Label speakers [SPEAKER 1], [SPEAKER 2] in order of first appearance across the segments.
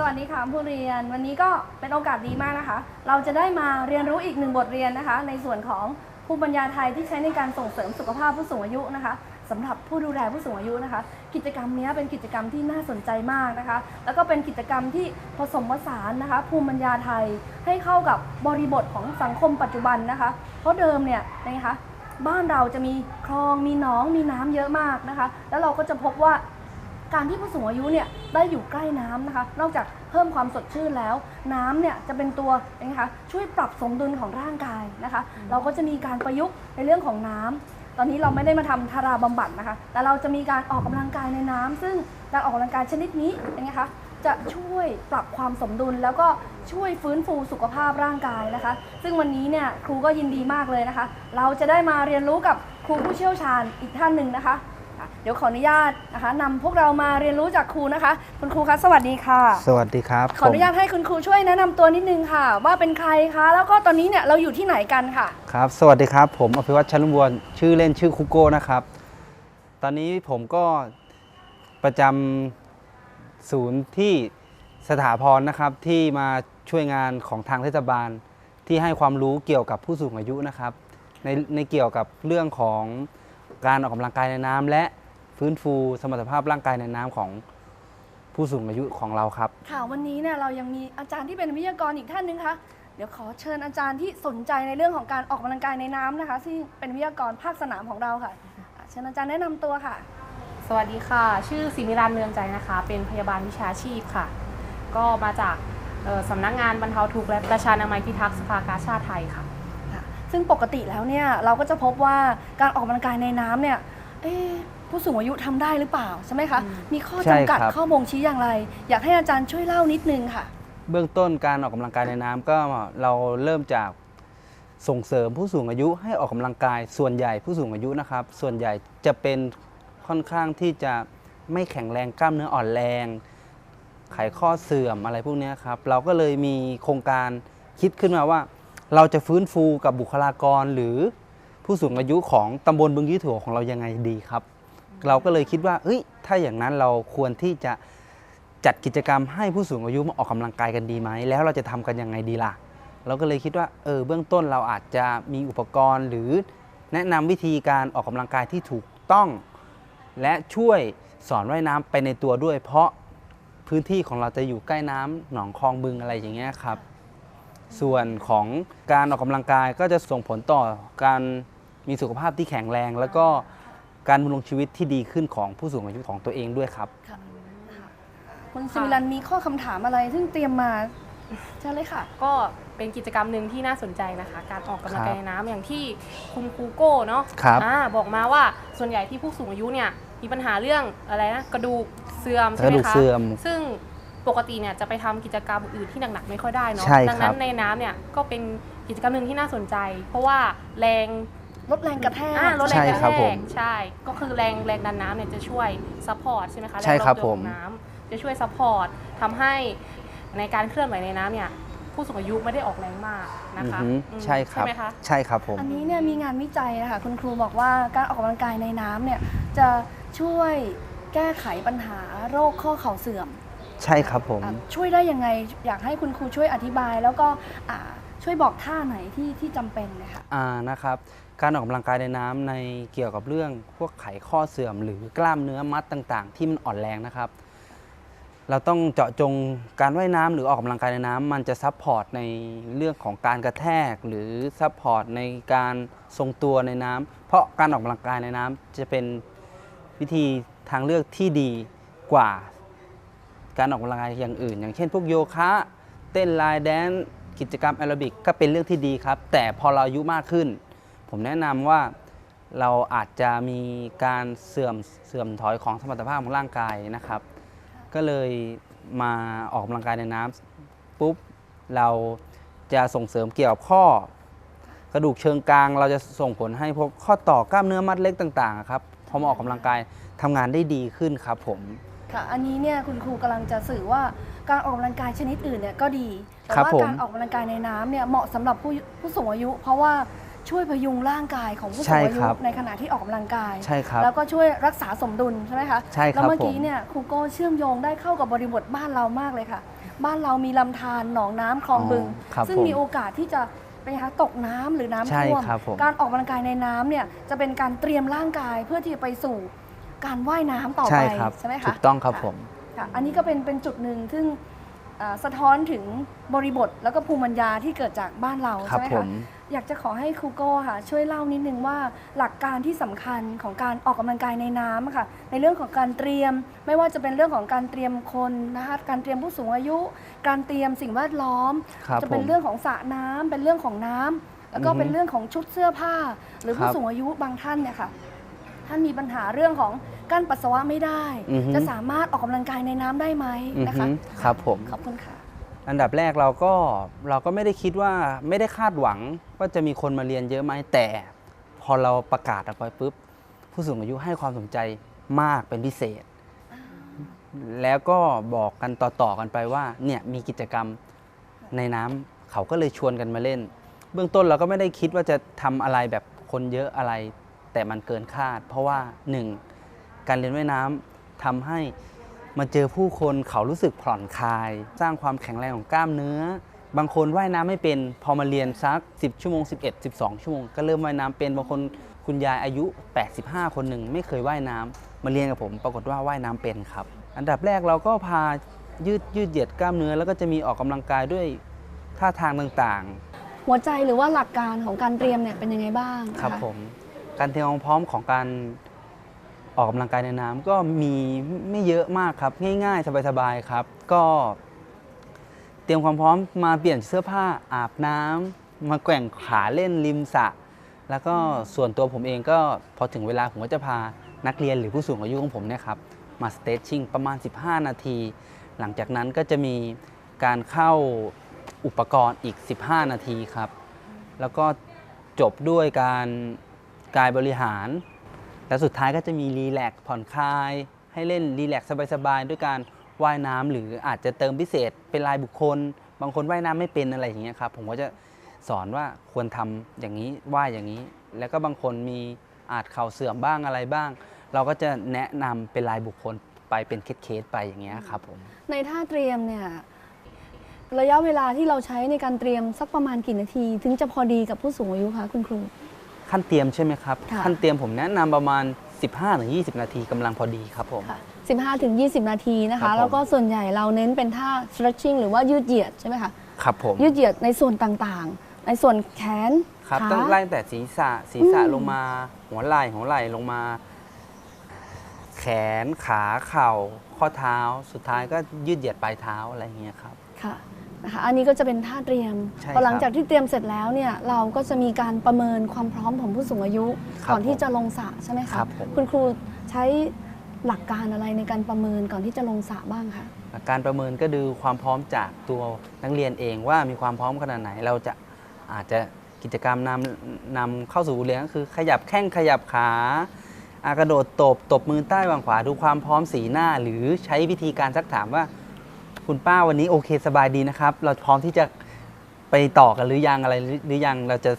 [SPEAKER 1] สวัสดีค่ะผู้เรียน วันนี้ก็เป็นโอกาสดีมากนะคะ เราจะได้มาเรียนรู้อีกหนึ่งบทเรียนนะคะ ในส่วนของภูมิปัญญาไทยที่ใช้ในการส่งเสริมสุขภาพผู้สูงอายุนะคะสำหรับผู้ดูแลผู้สูงอายุนะคะ กิจกรรมนี้เป็นกิจกรรมที่น่าสนใจมากนะคะ แล้วก็เป็นกิจกรรมที่ผสมผสานนะคะ ภูมิปัญญาไทยให้เข้ากับบริบทของสังคมปัจจุบันนะคะ เพราะเดิมเนี่ยนะคะบ้านเราจะมีคลองมีหนองมีน้ำเยอะมากนะคะ แล้วเราก็จะพบว่า การที่ผู้สูงอายุเนี่ยได้อยู่ใกล้น้ำนะคะ นอกจากเพิ่มความสดชื่นแล้ว น้ำเนี่ยจะเป็นตัวนะคะช่วยปรับสมดุลของร่างกายนะคะ เราก็จะมีการประยุกต์ในเรื่องของน้ำตอนนี้เราไม่ได้มาทำทาราบำบัดนะคะ แต่เราจะมีการออกกำลังกายในน้ำซึ่งการออกกำลังกายชนิดนี้นะคะจะช่วยปรับความสมดุลแล้วก็ช่วยฟื้นฟูสุขภาพร่างกายนะคะ ซึ่งวันนี้เนี่ยครูก็ยินดีมากเลยนะคะ เราจะได้มาเรียนรู้กับครูผู้เชี่ยวชาญอีกท่านหนึ่งนะคะ ค่ะเดี๋ยวขออนุญาตนะคะนำพวกเรามาเรียนรู้จากครูนะคะ คุณครูคะสวัสดีค่ะ
[SPEAKER 2] สวัสดีครับ
[SPEAKER 1] ขออนุญาตให้คุณครูช่วยแนะนำตัวนิดนึงค่ะ ว่าเป็นใครคะ แล้วก็ตอนนี้เนี่ยเราอยู่ที่ไหนกันค่ะ
[SPEAKER 2] ครับ สวัสดีครับ ผมอภิวัตชันลุบวนชื่อเล่นชื่อคุโก้นะครับ ตอนนี้ผมก็ประจำศูนย์ที่สถาพรนะครับที่มาช่วยงานของทางเทศบาล ที่ให้ความรู้เกี่ยวกับผู้สูงอายุนะครับ ในในเกี่ยวกับเรื่องของ การออกกำลังกายในน้ำและฟื้นฟูสมรรถภาพร่างกายในน้ำของผู้สูงอายุของเราครับ
[SPEAKER 1] ค่ะวันนี้เนี่ยเรายังมีอาจารย์ที่เป็นวิทยากรอีกท่านหนึงคะเดี๋ยวขอเชิญอาจารย์ที่สนใจในเรื่องของการออกกำลังกายในน้ำนะคะ ซึ่งเป็นวิทยากรภาคสนามของเราค่ะอะเชิญอาจารย์แนะนำตัวค่ะ
[SPEAKER 3] สวัสดีค่ะ ชื่อสิมิรันเมืองใจนะคะ เป็นพยาบาลวิชาชีพค่ะ ก็มาจากเอ่อสำนักงานบรรเทาทุกข์และประชานามัยพิทักษ์สภากาชาติไทยค่ะ
[SPEAKER 1] ค่ะ ซึ่งปกติแล้วเนี่ยเราก็จะพบว่าการออกกำลังกายในน้ำเนี่ยเอ๊ะผู้สูงอายุทำได้หรือเปล่าใช่ไหมคะ
[SPEAKER 3] อืม
[SPEAKER 1] มีข้อ
[SPEAKER 2] ใช่
[SPEAKER 1] จำกัด
[SPEAKER 2] ครับ
[SPEAKER 1] ข้อบ่งชี้อย่างไร อยากให้อาจารย์ช่วยเล่านิดนึงค่ะ
[SPEAKER 2] เบื้องต้นการออกกำลังกายในน้ำก็เราเริ่มจากส่งเสริมผู้สูงอายุให้ออกกำลังกายส่วนใหญ่ผู้สูงอายุนะครับ ส่วนใหญ่จะเป็นค่อนข้างที่จะไม่แข็งแรงกล้ามเนื้ออ่อนแรง ไขข้อเสื่อมอะไรพวกเนี้ยครับ เราก็เลยมีโครงการคิดขึ้นมาว่า เราจะฟื้นฟูกับบุคลากรหรือผู้สูงอายุของตำบลบึงยี่ถั่วของเรายังไงดีครับ เราก็เลยคิดว่าเอ้ยถ้าอย่างนั้นเราควรที่จะจัดกิจกรรมให้ผู้สูงอายุมาออกกำลังกายกันดีไหม แล้วเราจะทำกันยังไงดีล่ะ เราก็เลยคิดว่าเออเบื้องต้นเราอาจจะมีอุปกรณ์ หรือแนะนำวิธีการออกกำลังกายที่ถูกต้อง และช่วยสอนว่ายน้ำไปในตัวด้วย เพราะพื้นที่ของเราจะอยู่ใกล้น้ำหนองคลองบึงอะไรอย่างเงี้ยครับ ส่วนของการออกกำลังกายก็จะส่งผลต่อการมีสุขภาพที่แข็งแรง แล้วก็การดำรงชีวิตที่ดีขึ้นของผู้สูงอายุของตัวเองด้วยครับ
[SPEAKER 1] ค่ะคุณซิมิลันมีข้อคำถามอะไรซึ่งเตรียมมาเชิญเลยค่ะ
[SPEAKER 3] ก็เป็นกิจกรรมหนึ่งที่น่าสนใจนะคะ การออกกำลังกาย
[SPEAKER 2] ครับ
[SPEAKER 3] ในน้ำอย่างที่คุณครูโก้เนาะ
[SPEAKER 2] ครับ
[SPEAKER 3] อ่าบอกมาว่าส่วนใหญ่ที่ผู้สูงอายุเนี่ยมีปัญหาเรื่องอะไรนะกระดูกเสื่อม
[SPEAKER 2] ก
[SPEAKER 3] ใช่
[SPEAKER 2] ระ
[SPEAKER 3] ไหม
[SPEAKER 2] ดูก
[SPEAKER 3] คะ
[SPEAKER 2] เสื่อม
[SPEAKER 3] ซึ่ง ปกติเนี่ยจะไปทำกิจกรรมอื่นที่หนักๆไม่ค่อยได้เนาะ
[SPEAKER 2] ใช่ครับ
[SPEAKER 3] ดันั้นในน้ำเนี่ยก็เป็นกิจกรรมหนึ่งที่น่าสนใจ เพราะว่าแรง
[SPEAKER 1] ลดแรงกระแทก
[SPEAKER 3] อ่าลดแรง
[SPEAKER 2] ใช่
[SPEAKER 3] กระ
[SPEAKER 2] ครับ
[SPEAKER 3] แท
[SPEAKER 2] ผ
[SPEAKER 3] ก
[SPEAKER 2] ม
[SPEAKER 3] ใช่ ก็คือแรงแรงดันน้ำเนี่ยจะช่วยซัพพอร์ตใช่ไหมคะ
[SPEAKER 2] ใช่ครับ
[SPEAKER 3] แงโน้มถ่วง
[SPEAKER 2] ผม
[SPEAKER 3] น้ำจะช่วยซัพพอร์ตทำให้ในการเคลื่อนไหวในน้ำเนี่ยผู้สูงอายุไม่ได้ออกแรงมากนะคะ
[SPEAKER 2] อือหือ
[SPEAKER 3] อืม
[SPEAKER 2] ใช่ครับ
[SPEAKER 3] ไหมคะ
[SPEAKER 2] ใช่ครับผม
[SPEAKER 1] อันนี้เนี่ยมีงานวิจัยนะคะคุณครูบอกว่าการออกกำลังกายในน้ำเนี่ยจะช่วยแก้ไขปัญหาโรคข้อเข่าเสื่อม
[SPEAKER 2] ใช่ครับผม
[SPEAKER 1] อะช่วยได้ยังไง อยากให้คุณครูช่วยอธิบาย แล้วก็อ่าช่วยบอกท่าไหนที่ที่จำเป็นนะคะ
[SPEAKER 2] อ่านะครับการออกกำลังกายในน้ำในเกี่ยวกับเรื่องพวกไขข้อเสื่อม หรือกล้ามเนื้อมัดต่างๆ ที่มันอ่อนแรงนะครับ เราต้องเจาะจงการว่ายน้ำหรือออกกำลังกายในน้ำมันจะซับพอร์ตในเรื่องของการกระแทก หรือซับพอร์ตในการทรงตัวในน้ำเพราะการออกกำลังกายในน้ำจะเป็นวิธีทางเลือกที่ดีกว่า การออกกำลังกายอย่างอื่น อย่างเช่นพวกโยคะเต้นไลน์แดนซ์กิจกรรมแอโรบิกก็เป็นเรื่องที่ดีครับ แต่พอเราอายุมากขึ้น ผมแนะนำว่าเราอาจจะมีการเสื่อมเสื่อมถอยของสมรรถภาพของร่างกายนะครับ ก็เลยมาออกกำลังกายในน้ำปุ๊บเราจะส่งเสริมเกี่ยวกับข้อ กระดูกเชิงกรางเราจะส่งผลให้พวกข้อต่อกล้ามเนื้อมัดเล็กต่างๆครับพอมาออกกำลังกายทำงานได้ดีขึ้นครับผม
[SPEAKER 1] ค่ะ อันนี้เนี่ยคุณครูกำลังจะสื่อว่าการออกกำลังกายชนิดอื่นเนี่ยก็ดี แต่
[SPEAKER 2] ครับ
[SPEAKER 1] ว่า
[SPEAKER 2] ผม
[SPEAKER 1] การออกกำลังกายในน้ำเนี่ยเหมาะสำหรับผู้ผู้สูงอายุ เพราะว่าช่วยพยุงร่างกายของผู้สู
[SPEAKER 2] ใช่
[SPEAKER 1] งอายุ
[SPEAKER 2] ครับ
[SPEAKER 1] ในขณะที่ออกกำลังกาย
[SPEAKER 2] ใช่ครับ
[SPEAKER 1] แล้วก็ช่วยรักษาสมดุลใช่ไหมคะ
[SPEAKER 2] ใช่ครับ
[SPEAKER 1] แล้วเมื่อกี้
[SPEAKER 2] ผม
[SPEAKER 1] เนี่ยครูโก้เชื่อมโยงได้เข้ากับบริบทบ้านเรามากเลยค่ะ บ้านเรามีลำธารหนองน้ำคลองบึง
[SPEAKER 2] ครับ
[SPEAKER 1] ซึ่ง
[SPEAKER 2] ผม
[SPEAKER 1] มีโอกาสที่จะเป็นไงคะตกน้ำหรือน้ำ
[SPEAKER 2] ใช่
[SPEAKER 1] ท่วม
[SPEAKER 2] ครับผม
[SPEAKER 1] การออกกำลังกายในน้ำเนี่ยจะเป็นการเตรียมร่างกายเพื่อที่จะไปสู่ การว่ายน้ำต่อ
[SPEAKER 2] ใช่
[SPEAKER 1] ไป
[SPEAKER 2] ครับ
[SPEAKER 1] ใช่ไหมคะ
[SPEAKER 2] ถูกต้องครับผม
[SPEAKER 1] ค่ะอันนี้ก็เป็นเป็นจุดหนึ่งซึ่งอ่าสะท้อนถึงบริบทแล้วก็ภูมิปัญญาที่เกิดจากบ้านเรา
[SPEAKER 2] ครั
[SPEAKER 1] ใช่
[SPEAKER 2] บ
[SPEAKER 1] ไหม
[SPEAKER 2] ผ
[SPEAKER 1] คะ
[SPEAKER 2] ม
[SPEAKER 1] อยากจะขอให้ครูโก้ค่ะ ช่วยเล่านิดนึงว่าหลักการที่สำคัญของการออกกำลังกายในน้ำค่ะ ในเรื่องของการเตรียม ไม่ว่าจะเป็นเรื่องของการเตรียมคนนะคะการเตรียมผู้สูงอายุ การเตรียมสิ่งแวดล้อม
[SPEAKER 2] ครับ
[SPEAKER 1] จะเป็น
[SPEAKER 2] ผม
[SPEAKER 1] เรื่องของสระน้ำเป็นเรื่องของน้ำแล้วก็
[SPEAKER 2] อือฮึ
[SPEAKER 1] เป็นเรื่องของชุดเสื้อผ้า หรือ
[SPEAKER 2] ค
[SPEAKER 1] ผู้
[SPEAKER 2] รับ
[SPEAKER 1] สูงอายุบางท่านเนี่ยค่ะ ท่านมีปัญหาเรื่องของกั้นปัสสาวะไม่ได้
[SPEAKER 2] อือฮึ
[SPEAKER 1] จะสามารถออกกำลังกายในน้ำได้ไหม
[SPEAKER 2] อือ
[SPEAKER 1] นะ
[SPEAKER 2] ฮึ
[SPEAKER 1] คะ
[SPEAKER 2] ครับผม
[SPEAKER 1] ขอบคุณค่ะ
[SPEAKER 2] อันดับแรกเราก็เราก็ไม่ได้คิดว่าไม่ได้คาดหวังว่าจะมีคนมาเรียนเยอะไหมแต่ พอเราประกาศออกไปปุ๊บ ผู้สูงอายุให้ความสนใจมากเป็นพิเศษ แล้วก็บอกกันต่อๆกันไปว่าเนี่ยมีกิจกรรมในน้ำเขาก็เลยชวนกันมาเล่น เบื้องต้นเราก็ไม่ได้คิดว่าจะทำอะไรแบบคนเยอะอะไร แต่มันเกินคาด เพราะว่าหนึ่งการเรียนว่ายน้ำทำให้มาเจอผู้คนเขารู้สึกผ่อนคลาย สร้างความแข็งแรงของกล้ามเนื้อ บางคนว่ายน้ำไม่เป็น พอมาเรียนสัก 10 ชั่วโมง 11 12 ชั่วโมง ก็เริ่มว่ายน้ำเป็นบางคนคุณยายอายุ 85 คนหนึ่งไม่เคยว่ายน้ำมาเรียนกับผม ปรากฏว่าว่ายน้ำเป็นครับ อันดับแรกเราก็พายืดยืดเหยียดกล้ามเนื้อ แล้วก็จะมีออกกำลังกายด้วยท่าทางต่างๆ
[SPEAKER 1] หัวใจหรือว่าหลักการของการเตรียมเนี่ยเป็นยังไงบ้าง
[SPEAKER 2] ครับ
[SPEAKER 1] นะะ
[SPEAKER 2] ผม การเตรียมความพร้อมของการออกกำลังกายในน้ำก็มีไม่เยอะมากครับ ง่ายๆ สบายๆครับ ก็เตรียมความพร้อมมาเปลี่ยนเสื้อผ้าอาบน้ำมาแกว่งขาเล่นริมสระแล้วก็ส่วนตัวผมเองก็พอถึงเวลาผมก็จะพานักเรียนหรือผู้สูงอายุของผมเนี่ยครับมาสเตชชิ่งประมาณ 15 นาที หลังจากนั้นก็จะมีการเข้าอุปกรณ์อีก 15 นาทีครับ แล้วก็จบด้วยการ กายบริหาร แล้วสุดท้ายก็จะมีรีแลกซ์ผ่อนคลาย ให้เล่นรีแลกซ์สบายๆ ด้วยการว่ายน้ำหรืออาจจะเติมพิเศษเป็นรายบุคคล บางคนว่ายน้ำไม่เป็นอะไรอย่างเงี้ยครับผมก็จะสอนว่าควรทำอย่างนี้ว่ายอย่างนี้ แล้วก็บางคนมีอาจเข่าเสื่อมบ้างอะไรบ้าง เราก็จะแนะนำเป็นรายบุคคลไปเป็นเคสๆไปอย่างเงี้ยครับผม
[SPEAKER 1] ในท่าเตรียมเนี่ยระยะเวลาที่เราใช้ในการเตรียมสักประมาณกี่นาที ถึงจะพอดีกับผู้สูงอายุคะคุณครู
[SPEAKER 2] ขั้นเตรียมใช่ไหมครับ
[SPEAKER 1] ค่ะ
[SPEAKER 2] ขั้นเตรียมผมแนะนำประมาณ 15-20 นาทีกำลังพอดีครับผม
[SPEAKER 1] ค่ะ15ถึง20 นาทีนะ
[SPEAKER 2] ครั
[SPEAKER 1] คะ
[SPEAKER 2] บผม
[SPEAKER 1] แล้วก็ส่วนใหญ่เราเน้นเป็นท่า stretching หรือว่ายืดเหยียดใช่ไหมคะ
[SPEAKER 2] ครับผม
[SPEAKER 1] ยืดเหยียดในส่วนต่างๆ ในส่วนแขน
[SPEAKER 2] ครับ
[SPEAKER 1] ขา
[SPEAKER 2] ต้องไล่ตั้งแต่ศีรษะศีรษะ
[SPEAKER 1] อืม
[SPEAKER 2] ลงมา หัวไหล่หัวไหล่ลงมา แขนขาเข่า ข้อเท้า สุดท้ายก็ยืดเหยียดปลายเท้าอะไรอย่างเงี้ยครับ
[SPEAKER 1] ค่ะ นะคะอันนี้ก็จะเป็นท่าเตรียม
[SPEAKER 2] ใช่
[SPEAKER 1] พอหลัง
[SPEAKER 2] ครับ
[SPEAKER 1] จากที่เตรียมเสร็จแล้วเนี่ยเราก็จะมีการประเมินความพร้อมของผู้สูงอายุ
[SPEAKER 2] ครับ
[SPEAKER 1] ก่อนที่
[SPEAKER 2] ผม
[SPEAKER 1] จะลงสระใช่ไหม
[SPEAKER 2] ครั
[SPEAKER 1] คะ
[SPEAKER 2] บผม
[SPEAKER 1] คุณครูใช้หลักการอะไรในการประเมินก่อนที่จะลงสระบ้างคะ
[SPEAKER 2] การประเมินก็ดูความพร้อมจากตัวนักเรียนเองว่ามีความพร้อมขนาดไหน เราจะอาจจะกิจกรรมนำนำเข้าสู่เรียนก็คือ ขยับแข้งขยับขาอากระโดดตบตบมือใต้วางขวาดูความพร้อมสีหน้า หรือใช้วิธีการซักถามว่า คุณป้าวันนี้โอเคสบายดีนะครับ เราพร้อมที่จะไปต่อกันหรือยังอะไรหรือยังเราจะ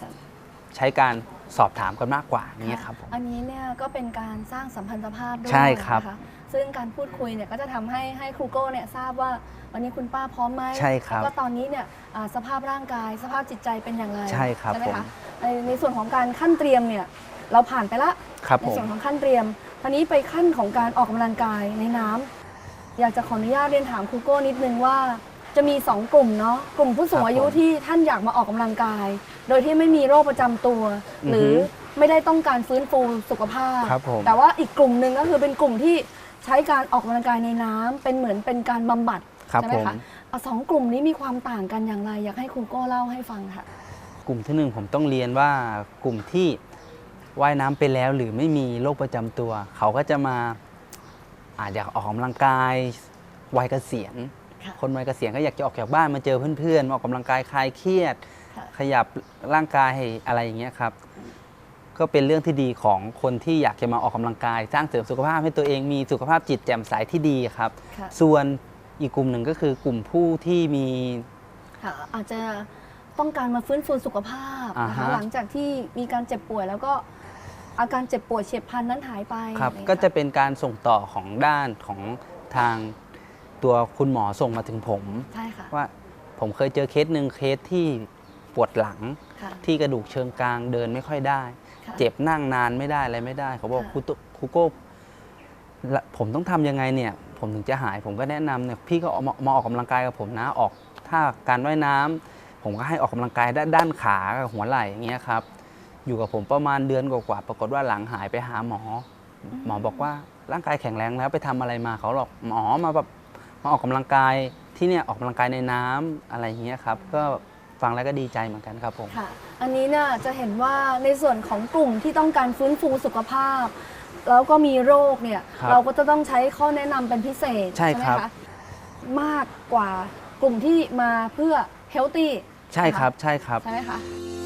[SPEAKER 2] ใช้การสอบถามกันมากกว่าอย่างเงี้ยครับผม
[SPEAKER 1] อันนี้เนี่ยก็เป็นการสร้างสัมพันธภาพด้วย
[SPEAKER 2] ใช่ครับ
[SPEAKER 1] นะคะซึ่งการพูดคุยเนี่ยก็จะทำให้ให้ครูโก้เนี่ยทราบว่าวันนี้คุณป้าพร้อมไหม
[SPEAKER 2] ใช่ครับ
[SPEAKER 1] แล้วก็ตอนนี้เนี่ยอ่าสภาพร่างกายสภาพจิตใจเป็นอย่างไร
[SPEAKER 2] ใช่ครับ
[SPEAKER 1] ไหม
[SPEAKER 2] ผม
[SPEAKER 1] คะในในส่วนของการขั้นเตรียมเนี่ยเราผ่านไปละ
[SPEAKER 2] ครับ
[SPEAKER 1] ใน
[SPEAKER 2] ผม
[SPEAKER 1] ส่วนของขั้นเตรียมทีนี้ไปขั้นของการออกกำลังกายในน้ำ อยากจะขออนุญาตเรียนถามครูโก้นิดนึงว่า จะมี 2 กลุ่มเนาะกลุ่มผู้สูงอายุที่ท่านอยากมาออกกำลังกาย โดยที่ไม่มีโรคประจำตัวหรือไม่ได้ต้องการฟื้นฟูสุขภาพ
[SPEAKER 2] ครับผม
[SPEAKER 1] แต่ว่าอีกกลุ่มหนึ่งก็คือเป็นกลุ่มที่ใช้การออกกำลังกายในน้ำเป็นเหมือนเป็นการบำบัด
[SPEAKER 2] ครับ
[SPEAKER 1] ใช่ไหม
[SPEAKER 2] ผม
[SPEAKER 1] คะเอาสองกลุ่มนี้มีความต่างกันอย่างไร อยากให้ครูโก้เล่าให้ฟังค่ะ
[SPEAKER 2] กลุ่มที่หนึ่งผมต้องเรียนว่ากลุ่มที่ว่ายน้ำไปแล้วหรือไม่มีโรคประจำตัว เขาก็จะมา อาจจะออกกำลังกายวัยเกษียณ
[SPEAKER 1] ค่ะ
[SPEAKER 2] คนวัยเกษียณก็อยากจะออกจากบ้านมาเจอเพื่อนๆมาออกกำลังกายคลายเครียด
[SPEAKER 1] ค่ะ
[SPEAKER 2] ขยับร่างกายให้อะไรอย่างเงี้ยครับ ก็เป็นเรื่องที่ดีของคนที่อยากจะมาออกกำลังกาย สร้างเสริมสุขภาพให้ตัวเองมีสุขภาพจิตแจ่มใสที่ดีครับ
[SPEAKER 1] ค่ะ
[SPEAKER 2] ส่วนอีกกลุ่มหนึ่งก็คือกลุ่มผู้ที่มี
[SPEAKER 1] ค่ะอาจจะต้องการมาฟื้นฟูสุขภาพนะ
[SPEAKER 2] อ่า
[SPEAKER 1] คะ
[SPEAKER 2] ฮะ
[SPEAKER 1] หลังจากที่มีการเจ็บป่วยแล้วก็ อาการเจ็บป่วยเฉียบพลันนั้นหายไป
[SPEAKER 2] ครับ
[SPEAKER 1] อไรอย่าง
[SPEAKER 2] ก็
[SPEAKER 1] เงี้ย
[SPEAKER 2] จะเป็นการส่งต่อของด้านของทางตัวคุณหมอส่งมาถึงผม
[SPEAKER 1] ใช่ค่ะ
[SPEAKER 2] ว่าผมเคยเจอเคสหนึ่งเคสที่ปวดหลัง
[SPEAKER 1] ค่ะ
[SPEAKER 2] ที่กระดูกเชิงกรานเดินไม่ค่อยได้
[SPEAKER 1] ค่ะ
[SPEAKER 2] เจ็บนั่งนานไม่ได้อะไรไม่ได้ เขาบอก
[SPEAKER 1] ค่ะ
[SPEAKER 2] ครูตุครูโก้ละผมต้องทำยังไงเนี่ย ผมถึงจะหายผมก็แนะนำเนี่ยพี่ก็ออกมามาออกกำลังกายกับผมนะออกถ้าการว่ายน้ำผมก็ให้ออกกำลังกายด้านด้านขากับหัวไหล่อย่างเงี้ยครับ อยู่กับผมประมาณเดือนกว่าๆปรากฏว่าหลังหายไปหาหมอ หมอบอกว่าร่างกายแข็งแรงแล้วไปทำอะไรมาเขาหรอกหมอมาแบบมาออกกำลังกายที่เนี่ยออกกำลังกายในน้ำอะไรอย่างเงี้ยครับ ก็ฟังแล้วก็ดีใจเหมือนกันครับผม
[SPEAKER 1] ค่ะอันนี้เนี่ยจะเห็นว่าในส่วนของกลุ่มที่ต้องการฟื้นฟูสุขภาพ แล้วก็มีโรคเนี่ย
[SPEAKER 2] ครับ
[SPEAKER 1] เราก็จะต้องใช้ข้อแนะนำเป็นพิเศษ
[SPEAKER 2] ใช่
[SPEAKER 1] ไหม
[SPEAKER 2] ครับ
[SPEAKER 1] คะมากกว่ากลุ่มที่มาเพื่อเฮลตี้
[SPEAKER 2] ใช่ครับใช่ครับ
[SPEAKER 1] ใช่ไหมคะ
[SPEAKER 2] ค